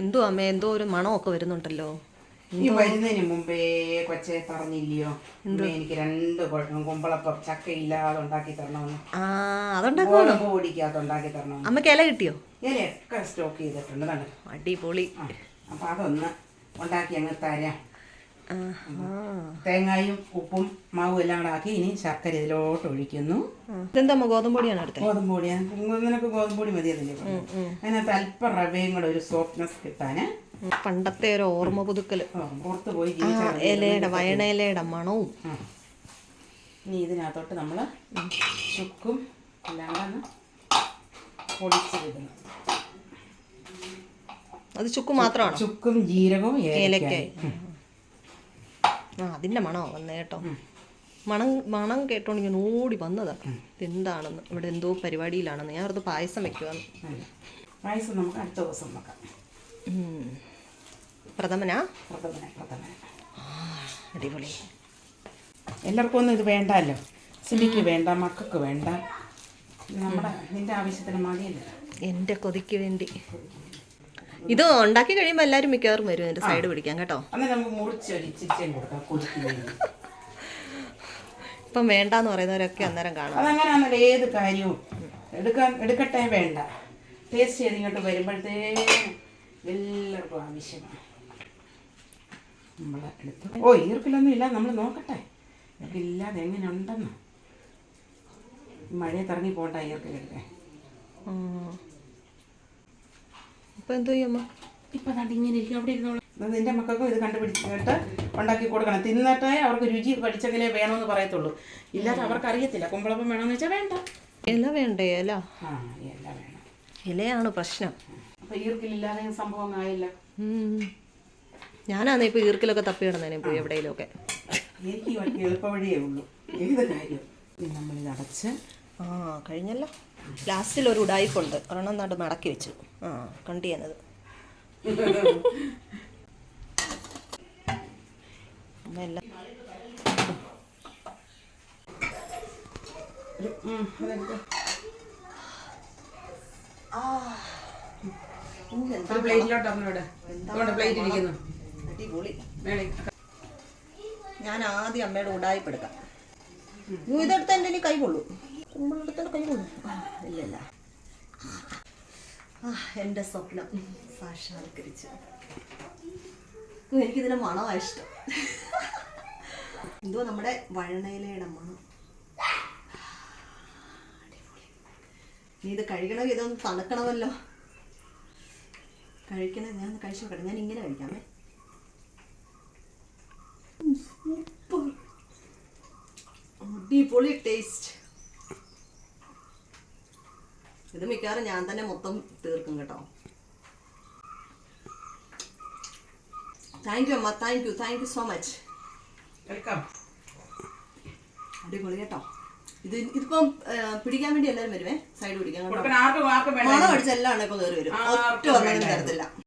എന്തോ അമ്മ എന്തോ ഒരു മണമൊക്കെ വരുന്നുണ്ടല്ലോ. ഈ വരുന്നതിന് മുമ്പേ കൊച്ചെ പറഞ്ഞില്ലയോ? അമ്മേ, എനിക്ക് രണ്ട് കുമ്പളപ്പം ചക്ക ഇല്ലാതെ ഉണ്ടാക്കി തരണമെന്ന്. ആ അതുണ്ടാ ഗോതമ്പ് പൊടിക്കകത്ത് ഉണ്ടാക്കി തരണമെന്ന്. അമ്മയ്ക്ക് ഇല കിട്ടിയോ? ഇലയൊക്കെ സ്റ്റോക്ക് ചെയ്തിട്ടുണ്ട് അടിപൊളി. അപ്പൊ അതൊന്ന് ഉണ്ടാക്കി അങ്ങ് തരാം. തേങ്ങായും ഉപ്പും മാവും എല്ലാം കൂടെ ആക്കി ഇനി ശർക്കര ഇതിലോട്ട് ഒഴിക്കുന്നു. ഇതെന്താ അമ്മ ഗോതമ്പ് പൊടിയാണ് എടുത്തത് ഗോതമ്പ് പൊടി നിനക്ക് ഗോതമ്പ് പൊടി മതിയതില്ലേ അതിനകത്ത് അല്പം റവയും കൂടെ ഒരു സോഫ്റ്റ്നെസ് കിട്ടാന്. പണ്ടത്തെ ഒരു ഓർമ്മ പുതുക്കൽ പുറത്ത് പോയി ഇലയുടെ വയണയിലയുടെ മണവും. ഇനി ഇതിനകത്തോട്ട് നമ്മൾ ചുക്കും എല്ലാം കൂടെ പൊടിച്ച് ഇടണം അത് ചുക്ക് മാത്രമാണ്? ചുക്കും ജീരകവും ഏലക്കായി. ആ അതിന്റെ മണമാണ് വന്നത് കേട്ടോ. മണം മണം കേട്ടോണ്ട് ഞാൻ ഓടി വന്നതാണ് എന്താണെന്ന് ഇവിടെ എന്തോ പരിപാടിയിലാണെന്ന്. ഞാൻ അവിടുത്തെ പായസം വെക്കുവാന്ന്. പായസം നമുക്ക് അടുത്ത ദിവസം വെക്കാം. പ്രഥമനാ? പ്രഥമന പ്രഥമന. അടിപൊളി. എല്ലാവർക്കും ഒന്നും ഇത് വേണ്ടല്ലോ? സിലിക്ക് വേണ്ട മക്കൾക്ക് വേണ്ട. നമ്മുടെ നിന്റെ ആവശ്യത്തിന് മതിയല്ലോ? എന്റെ കൊതിക്ക് വേണ്ടി. ഇത് ഉണ്ടാക്കി കഴിയുമ്പോൾ എല്ലാരും മിക്കവാറും വരും എന്റെ സൈഡ് പിടിക്കാൻ കേട്ടോ. ഇപ്പം വേണ്ടാന്ന് പറയുന്നവരൊക്കെ അന്നേരം കാണും. അതങ്ങനെയാണല്ലോ ഏത് കാര്യവും എടുക്കാൻ എടുക്കട്ടെ വേണ്ട. ടേസ്റ്റ് ചെയ്ത് ഇങ്ങോട്ട് വരുമ്പോഴത്തേ എല്ലാവർക്കും ആവശ്യമാണ്. നമ്മൾ എടുത്ത് ഓ ഈർപ്പിലൊന്നും ഇല്ല നമ്മൾ നോക്കട്ടെ. ഇല്ലാതെ എങ്ങനെ ഉണ്ടെന്ന് ഇറങ്ങി പോകണ്ട ഈർക്കിലെടുക്കാൻ ഇപ്പം എന്തോ ചെയ്യും അമ്മ? ഇപ്പം കണ്ട് ഇങ്ങനെ ഇരിക്കും. അവിടെ ഇരുന്നോളൂ. അത് നിന്റെ മക്കൾക്കും ഇത് കണ്ടുപിടിച്ചിട്ട് ഉണ്ടാക്കി കൊടുക്കണം. തിന്നിട്ടേ അവർക്ക് രുചി പഠിച്ചെങ്കിലേ വേണമെന്ന് പറയത്തുള്ളൂ. ഇല്ലാതെ അവർക്ക് അറിയത്തില്ല. കുമ്പളപ്പം വേണമെന്ന് വെച്ചാൽ വേണ്ട. ഇല വേണ്ടേ ഇല? ആ വേണം. ഇലയാണ് പ്രശ്നം. അപ്പൊ ഈർക്കിലില്ലാതെ സംഭവം ആയില്ല. ഉം. ഞാനാന്നേ ഇപ്പോൾ ഈർക്കിലൊക്കെ തപ്പി കിടന്നേനെ പോയി എവിടെയെങ്കിലുമൊക്കെ എനിക്ക് എളുപ്പ വഴിയേ എളുപ്പവഴിയേ ഉള്ളൂ. ഏത് കാര്യം? നമ്മളിത് അടച്ച് ആ കഴിഞ്ഞല്ലോ. ലാസ്റ്റിൽ ഒരു ഉടായിപ്പുണ്ട്. ഒരെണ്ണം നാട് മടക്കി വെച്ചു. ആ കണ്ടു എല്ലാം മേളി ഞാൻ ആദ്യം അമ്മയുടെ ഉടായിപ്പെടുക്കാം ഇതെടുത്ത എന്റെ ഇതെടുത്ത് എന്റെ കൈ കൊള്ളു കുമ്പളെടുത്ത കൈ കൊടുക്കും ഇല്ലല്ല. ആ എന്റെ സ്വപ്നം സാക്ഷാത്കരിച്ചു എനിക്കിതിന്റെ മണമാണ് ഇഷ്ടം. എന്തോ നമ്മുടെ വഴണയിലയുടെ മണം. നീ ഇത് കഴിക്കണമെങ്കിൽ ഇതൊന്ന് തണുക്കണമല്ലോ. കഴിക്കണേ ഞാൻ കഴിച്ചു നോക്കട്ടെ. ഞാൻ ഇങ്ങനെ കഴിക്കാമേ അടിപൊളി ടേസ്റ്റ്. ഇത് മിക്കവാറും ഞാൻ തന്നെ മൊത്തം തീർക്കും കേട്ടോ. താങ്ക് യു അമ്മ. Thank you thank you so much welcome അടിപൊളി കേട്ടോ. ഇത് ഇതിപ്പം പിടിക്കാൻ വേണ്ടി എല്ലാവരും വരുവേ? സൈഡ് പിടിക്കാൻ മണം അടിച്ച എല്ലാം ഇപ്പൊ കയറി വരും. ഒറ്റ ഒന്നും. തരത്തില്ല.